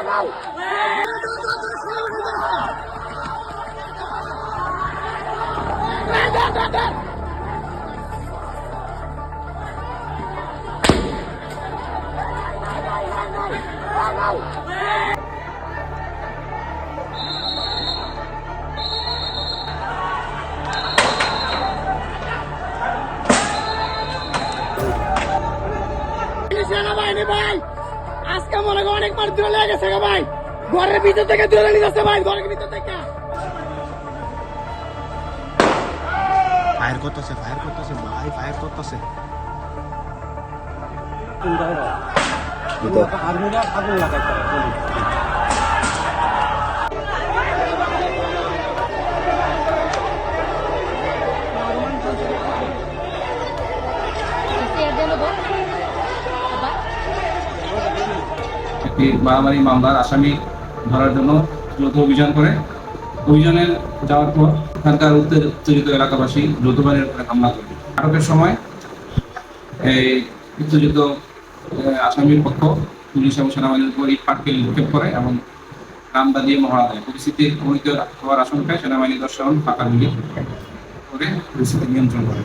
liberal! Vai, vai! আজকে মনে করেন অনেক মানুষ দূরে লেগে গেছে গো ভাই। ঘরের ভিতর থেকে দূরে নিয়ে যাচ্ছে ভাই ঘরের ভিতর থেকে। ফায়ার করতেছে ফায়ার করতেছে ভাই ফায়ার করতেছে। মারামারি, মামলার আসামি ধরার জন্য যৌথ অভিযান করে। অভিযানে যাওয়ার পর এখানকার উত্তেজিত এলাকাবাসী যৌথবাহিনীর উপরে হামলা করে। আটকের সময় এই উত্তেজিত আসামির পক্ষ পুলিশ এবং সেনাবাহিনীর উপর ইট পাটকেল নিক্ষেপ করে এবং রামদা দিয়ে মহড়া দেয়। পরিস্থিতি অবহিত হওয়ার আশঙ্কায় সেনাবাহিনী দর্শন, ফাঁকা গুলি করে পরিস্থিতি নিয়ন্ত্রণ করে।